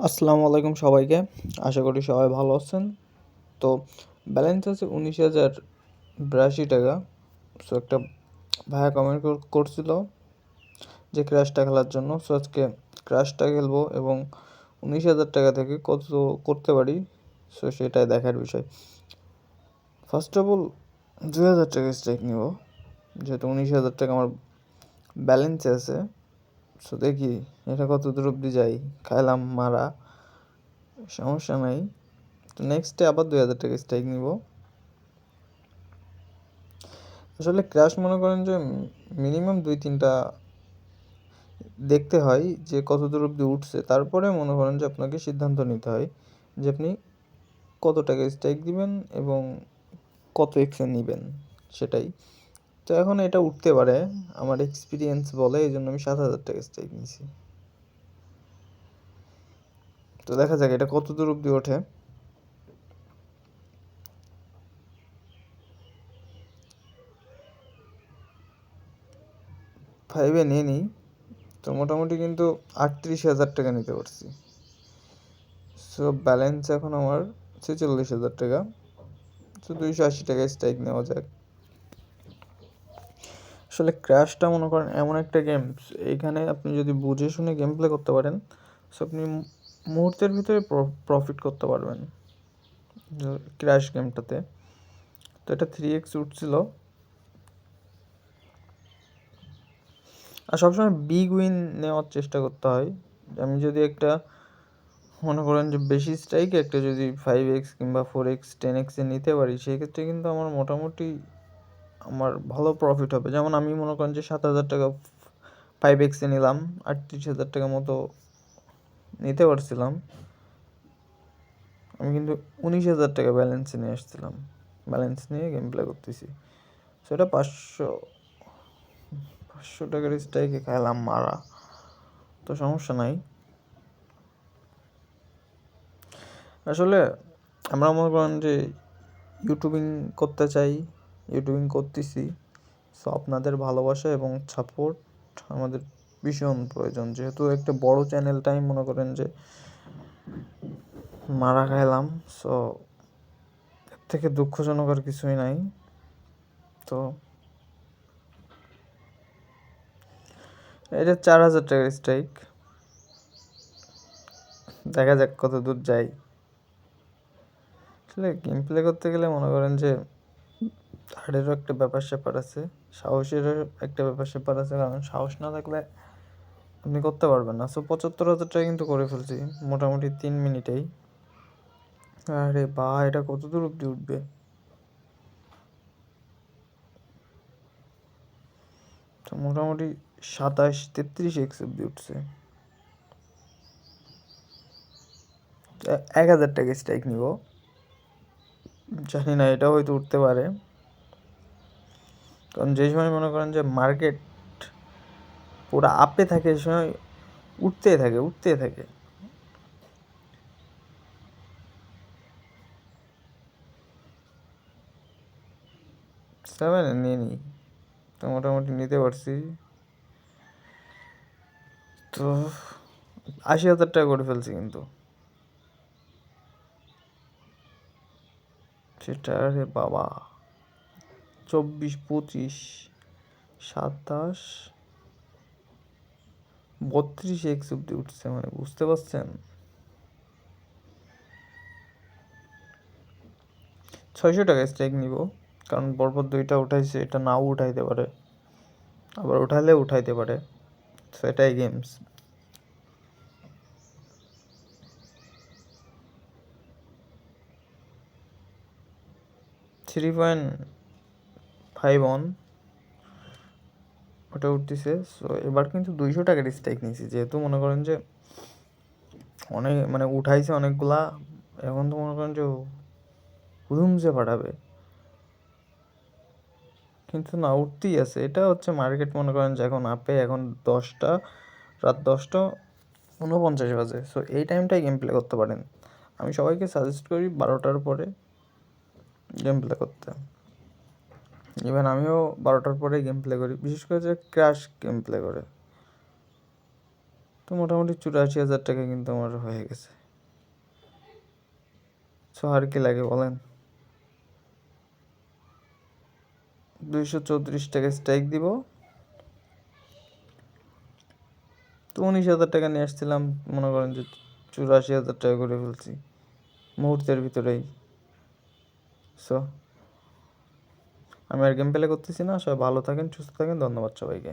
আসসালামু আলাইকুম সবাইকে। আশা করি সবাই ভালো আছেন। তো ব্যালেন্স আছে উনিশ হাজার বিরাশি টাকা। সো একটা ভাইয়া কমেন্ট করছিল যে ক্র্যাশটা খেলার জন্য। সো আজকে ক্র্যাশটা খেলব এবং উনিশ হাজার টাকা থেকে কত করতে পারি? সো সেটাই দেখার বিষয়। ফার্স্ট অফ অল দু হাজার টাকা স্ট্রাইক নিব। যেহেতু উনিশ হাজার টাকা আমার ব্যালেন্সে আছে। সো দেখি এটা কত দূর অব্দি যাই। খাইলাম, মারা। সমস্যা নাই। তো নেক্সটে আবার দুই হাজার টাকা স্ট্রাইক নিব। আসলে ক্র্যাশ মনে করেন যে মিনিমাম দুই, তিনটা দেখতে হয় যে কত দূর অব্দি উঠছে। তারপরে মনে করেন যে আপনাকে সিদ্ধান্ত নিতে হয় যে আপনি কত টাকা স্ট্রাইক দিবেন এবং কত এক্সেন নেবেন, সেটাই। তো এখন এটা উঠতে পারে। আমার এক্সপিরিয়েন্স বলে এই জন্য আমি সাত হাজার টাকা স্ট্রাইক নিয়েছি। তো দেখা যাক এটা কত দূর অব্দি ওঠে। ফাইভে নিয়ে নিই। তো মোটামুটি কিন্তু আটত্রিশ হাজার টাকা নিতে পারছি। সো ব্যালেন্স এখন আমার ছেচল্লিশ হাজার টাকা। তো দুইশো আশি টাকায় স্ট্রাইক নেওয়া যাক। আসলে ক্র্যাশটা মনে করেন এমন একটা গেম এখানে আপনি যদি বুঝে শুনে গেম প্লে করতে পারেন সো আপনি মুহূর্তের ভিতরে প্রফিট করতে পারবেন। ক্র্যাশ গেমটাতে তো এটা থ্রি এক্স উঠছিল। আর সবসময় বিগ উইন নেওয়ার চেষ্টা করতে হয়। আমি যদি একটা, মনে করেন যে বেশি স্ট্রাইকে একটা যদি ফাইভ এক্স কিংবা ফোর এক্স টেন এক্সে নিতে পারি, সেক্ষেত্রে কিন্তু আমার মোটামুটি আমার ভালো প্রফিট হবে। যেমন আমি মনে করেন যে সাত হাজার টাকা ফাইভ এক্সে নিলাম, আটত্রিশ হাজার টাকা মতো নিতে পারছিলাম। আমি কিন্তু উনিশ হাজার টাকা ব্যালেন্সে নিয়ে আসছিলাম। ব্যালেন্স নিয়ে গেম প্লে করতেছি সেটা পাঁচশো পাঁচশো টাকার স্ট্রাইকে খেলাম মারা। তো সমস্যা নাই। আসলে আমরা মনে করেন যে ইউটিউবিং করতে চাই। ইউটিউবিং করতেছি। সো আপনাদের ভালোবাসা এবং সাপোর্ট আমাদের ভীষণ প্রয়োজন। যেহেতু একটা বড় চ্যানেলটাই মনে করেন যে মারা খাইলাম। সো এর থেকে দুঃখজনক আর কিছুই নাই। তো এটা চার হাজার টাকার স্ট্রাইক দেখা যাক কত দূর যাই। আসলে গেম প্লে করতে গেলে মনে করেন যে হার্ডেরও একটা ব্যাপার স্যাপার আছে, সাহসেরও একটা ব্যাপার স্যাপার আছে, কারণ সাহস না থাকলে আপনি করতে পারবেন না। সো পঁচাত্তর হাজার টাকা কিন্তু করে ফেলছি, মোটামুটি তিন মিনিটেই। আরে বা, এটা কত দূর অব্দি উঠবে? তো মোটামুটি সাতাশ, তেত্রিশ এক্স অব্দি উঠছে। এক হাজার টাকা স্ট্রাইক নিব। জানি না এটা হয়তো উঠতে পারে। কারণ যে সময় মনে করেন যে মার্কেট পুরো আপে থাকে, সে সময় উঠতেই থাকে উঠতেই থাকে। সেভেন নিয়ে নিই তো মোটামুটি নিতে পারছি। তো আশি হাজার টাকা করে ফেলছি কিন্তু। সেটা রে বাবা। চব্বিশ, পঁচিশ, সাতাশ, বত্রিশ এক্স অব্দি উঠছে মানে বুঝতে পারছেন? ছয়শো টাকা স্ট্রাইক নিব, কারণ পরপর দুইটা উঠাইছে, এটা নাও উঠাইতে পারে। আবার উঠালে উঠাইতে পারে। সেটাই games three point five one ওটা উঠতেছে। সো এবার কিন্তু দুইশো টাকার স্ট্রাইক নিয়েছি। যেহেতু মনে করেন যে অনেক মানে উঠাইছে অনেকগুলা, এখন তো মনে করেন যে হুদুমসে পাঠাবে কিন্তু না, উঠতেই আছে। এটা হচ্ছে মার্কেট মনে করেন যে এখন আপে এখন দশটা, রাত দশটা উনপঞ্চাশ বাজে। সো এই টাইমটাই গেম প্লে করতে পারেন। আমি সবাইকে সাজেস্ট করি বারোটার পরে গেম প্লে করতে। ইভেন আমিও বারোটার পরে গেম প্লে করি, বিশেষ করে যে ক্র্যাশ গেম প্লে করে। তো মোটামুটি চুরাশি হাজার টাকা কিন্তু আমার হয়ে গেছে। সো আর কি লাগে বলেন? দুইশো চৌত্রিশ টাকা স্ট্রাইক দিব। তো উনিশ হাজার টাকা নিয়ে আসছিলাম, মনে করেন যে চুরাশি হাজার টাকা করে ফেলছি। মুহূর্তের ভিতরেই। সো আমি আর গেম প্লে করতেছি না সবাই ভালো থাকেন সুস্থ থাকেন ধন্যবাদ সবাইকে।